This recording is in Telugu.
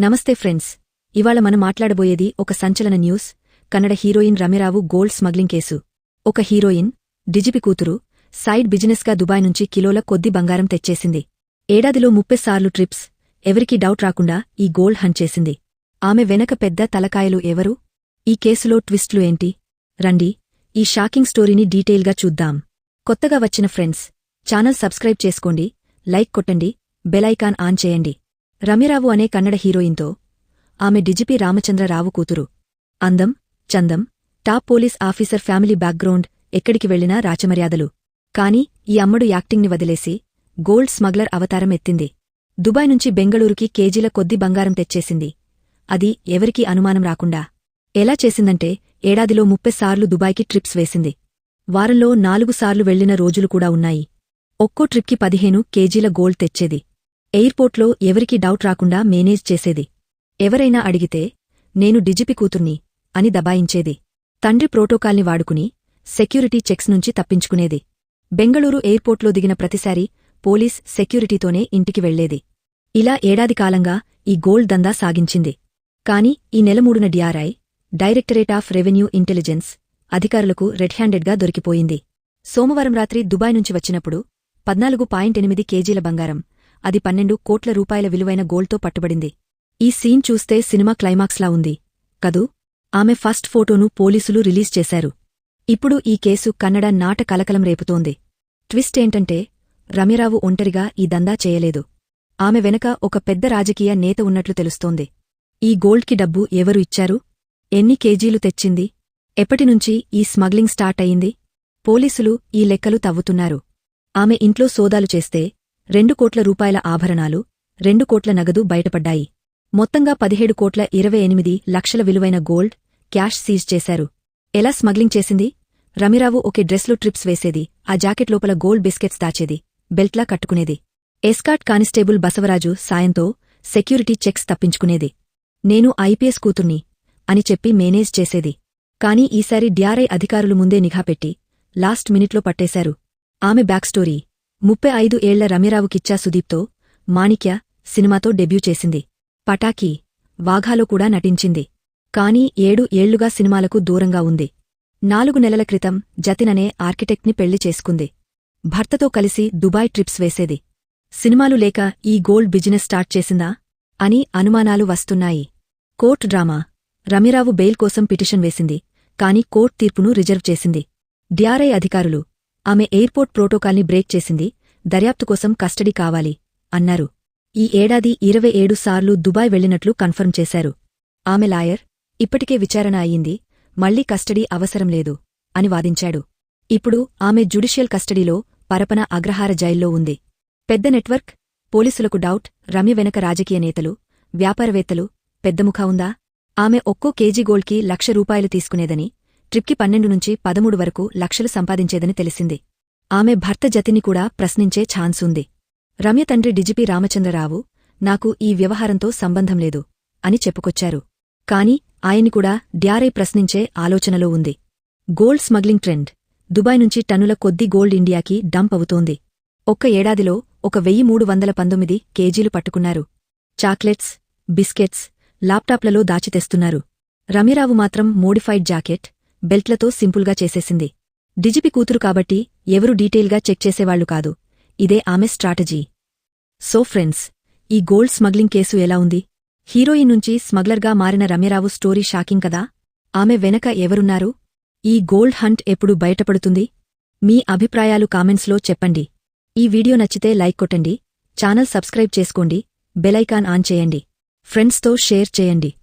నమస్తే ఫ్రెండ్స్. ఇవాళ మనం మాట్లాడబోయేది ఒక సంచలన news. Kannada heroine Ramya Rao gold smuggling case. ఒక హీరోయిన్ డిజిపి కూతురు సైడ్ బిజినెస్గా దుబాయ్ నుంచి కిలోల కొద్ది బంగారం తెచ్చేసింది. ఏడాదిలో ముప్పై సార్లు ట్రిప్స్ ఎవరికీ డౌట్ రాకుండా ఈ గోల్డ్ హన్ చేసింది. ఆమె వెనక పెద్ద తలకాయలు ఎవరు? ఈ కేసులో ట్విస్ట్లు ఏంటి? రండి ఈ షాకింగ్ స్టోరీని డీటెయిల్గా చూద్దాం. కొత్తగా వచ్చిన ఫ్రెండ్స్ ఛానల్ సబ్స్క్రైబ్ చేసుకోండి లైక్ కొట్టండి బెలైకాన్ ఆన్ చేయండి. రమ్యరావు అనే కన్నడ హీరోయిన్తో ఆమె డిజిపి రామచంద్రరావు కూతురు. అందం చందం top police officer family background ఎక్కడికి వెళ్ళినా రాచమర్యాదలు. కాని ఈ అమ్మడు యాక్టింగ్ని వదిలేసి గోల్డ్ స్మగ్లర్ అవతారం ఎత్తింది. దుబాయ్ నుంచి బెంగళూరుకి కేజీల కొద్ది బంగారం తెచ్చేసింది. అది ఎవరికీ అనుమానం రాకుండా. ఎలా చేసిందంటే ఏడాదిలో ముప్పై సార్లు దుబాయ్కి ట్రిప్స్ వేసింది. వారంలో నాలుగుసార్లు వెళ్ళిన రోజులు కూడా ఉన్నాయి. ఒక్కో ట్రిప్కి పదిహేను కేజీల గోల్డ్ తెచ్చేది. ఎయిర్పోర్ట్లో ఎవరికీ డౌట్ రాకుండా మేనేజ్ చేసేది. ఎవరైనా అడిగితే నేను డిజిపి కూతుర్ని అని దబాయించేది. తండ్రి ప్రోటోకాల్ని వాడుకుని సెక్యూరిటీ చెక్స్ నుంచి తప్పించుకునేది. బెంగళూరు ఎయిర్పోర్ట్లో దిగిన ప్రతిసారి పోలీస్ సెక్యూరిటీతోనే ఇంటికి వెళ్ళేది. ఇలా ఏడాది కాలంగా ఈ గోల్డ్ దందా సాగించింది. కాని ఈ నెల మూడున DRI directorate of revenue intelligence అధికారులకు రెడ్ హ్యాండెడ్గా దొరికిపోయింది. సోమవారం రాత్రి దుబాయ్ నుంచి వచ్చినప్పుడు పద్నాలుగు పాయింట్ ఎనిమిది కేజీల బంగారం అది పన్నెండు కోట్ల రూపాయల విలువైన గోల్డ్తో పట్టుబడింది. ఈ సీన్ చూస్తే సినిమా క్లైమాక్స్లా ఉంది. కదూ? ఆమె ఫస్ట్ ఫోటోను పోలీసులు రిలీజ్ చేశారు. ఇప్పుడు ఈ కేసు కన్నడ నాట కలకలం రేపుతోంది. ట్విస్ట్ ఏంటంటే రమ్యరావు ఒంటరిగా ఈ దందా చేయలేదు. ఆమె వెనక ఒక పెద్ద రాజకీయ నేత ఉన్నట్లు తెలుస్తోంది. ఈ గోల్డ్కి డబ్బు ఎవరు ఇచ్చారు? ఎన్ని కేజీలు తెచ్చింది? ఎప్పటినుంచి ఈ స్మగ్లింగ్ స్టార్ట్ అయింది పోలీసులు ఈ లెక్కలు తవ్వుతున్నారు. ఆమె ఇంట్లో సోదాలు చేస్తే రెండు కోట్ల రూపాయల ఆభరణాలు రెండు కోట్ల నగదు బయటపడ్డాయి. మొత్తంగా పదిహేడు కోట్ల ఇరవై ఎనిమిది లక్షల విలువైన గోల్డ్ క్యాష్ సీజ్ చేశారు. ఎలా స్మగ్లింగ్ చేసింది? రమిరావు ఒకే డ్రెస్లో ట్రిప్స్ వేసేది ఆ జాకెట్ లోపల గోల్డ్ బిస్కెట్స్ దాచేది బెల్ట్లా కట్టుకునేది. ఎస్కాట్ కానిస్టేబుల్ బసవరాజు సాయంతో సెక్యూరిటీ చెక్స్ తప్పించుకునేది. నేను ఐపీఎస్ కూతుర్ని అని చెప్పి మేనేజ్ చేసేది. కాని ఈసారి డ్యారై అధికారులు ముందే నిఘాపెట్టి లాస్ట్ మినిట్లో పట్టేశారు. ఆమె బ్యాక్ స్టోరీ. ముప్పై ఐదు ఏళ్ళ రమిరావు కిచ్చా సుదీప్తో మాణిక్య సినిమాతో డెబ్యూ చేసింది. పటాకీ వాఘాలో కూడా నటించింది. కాని ఏడు ఏళ్ళుగా సినిమాలకు దూరంగా ఉంది. నాలుగు నెలల క్రితం జతిననే ఆర్కిటెక్ట్ని పెళ్ళి చేసుకుంది. భర్తతో కలిసి దుబాయ్ ట్రిప్స్ వేసేది. సినిమాలు లేక ఈ గోల్డ్ బిజినెస్ స్టార్ట్ చేసిందా అని అనుమానాలు వస్తున్నాయి. Court drama. రమిరావు బెయిల్ కోసం పిటిషన్ వేసింది. కాని కోర్ట్ తీర్పును రిజర్వ్ చేసింది. డిఆర్ఐ అధికారులు. ఆమె ఎయిర్పోర్ట్ ప్రోటోకాల్ని బ్రేక్ చేసింది. దర్యాప్తు కోసం కస్టడీ కావాలి అన్నారు. ఈ ఏడాది ఇరవై ఏడు సార్లు దుబాయ్ వెళ్ళినట్లు కన్ఫర్మ్ చేశారు. ఆమె లాయర్ ఇప్పటికే విచారణ అయ్యింది మళ్ళీ కస్టడీ అవసరం లేదు అని వాదించాడు. ఇప్పుడు ఆమె జ్యుడిషియల్ కస్టడీలో పరపన అగ్రహార జైల్లో ఉంది. పెద్ద నెట్వర్క్ పోలీసులకు డౌట్ రమ్య వెనక రాజకీయ నేతలు వ్యాపారవేత్తలు పెద్దముఖ ఉందా? ఆమె ఒక్కో కేజీ గోల్డ్కి లక్ష రూపాయలు తీసుకునేదని ట్రిప్కి పన్నెండు నుంచి పదమూడు వరకు లక్షలు సంపాదించేదని తెలిసింది. ఆమె భర్త జతిని కూడా ప్రశ్నించే ఛాన్సుంది రమ్య తండ్రి డిజిపి రామచంద్రరావు నాకు ఈ వ్యవహారంతో సంబంధం లేదు అని చెప్పుకొచ్చారు. కాని ఆయన్ని కూడా డ్యారై ప్రశ్నించే ఆలోచనలో ఉంది. Gold smuggling trend. దుబాయ్ నుంచి టన్నుల కొద్ది గోల్డ్ ఇండియాకి డంప్ అవుతోంది. ఒక్క ఏడాదిలో ఒక వెయ్యి మూడు వందల పంతొమ్మిది కేజీలు పట్టుకున్నారు. Chocolates biscuits ల్యాప్టాప్లలో దాచితెస్తున్నారు. రమిరావు మాత్రం మోడిఫైడ్ జాకెట్ బెల్ట్లతో సింపుల్గా చేసేసింది. డిజిపి కూతురు కాబట్టి ఎవరు డీటెయిల్గా చెక్ చేసేవాళ్ళు కాదు. ఇదే ఆమె స్ట్రాటజీ. సో ఫ్రెండ్స్ ఈ గోల్డ్ స్మగ్లింగ్ కేసు ఎలా ఉంది? హీరోయిన్ నుంచి స్మగ్లర్గా మారిన రమ్యరావు స్టోరీ షాకింగ్ కదా? ఆమె వెనక ఎవరున్నారు? ఈ గోల్డ్ హంట్ ఎప్పుడు బయటపడుతుంది? మీ అభిప్రాయాలు కామెంట్స్లో చెప్పండి. ఈ వీడియో నచ్చితే లైక్ కొట్టండి. ఛానల్ సబ్స్క్రైబ్ చేసుకోండి. బెలైకాన్ ఆన్ చేయండి. ఫ్రెండ్స్తో షేర్ చేయండి.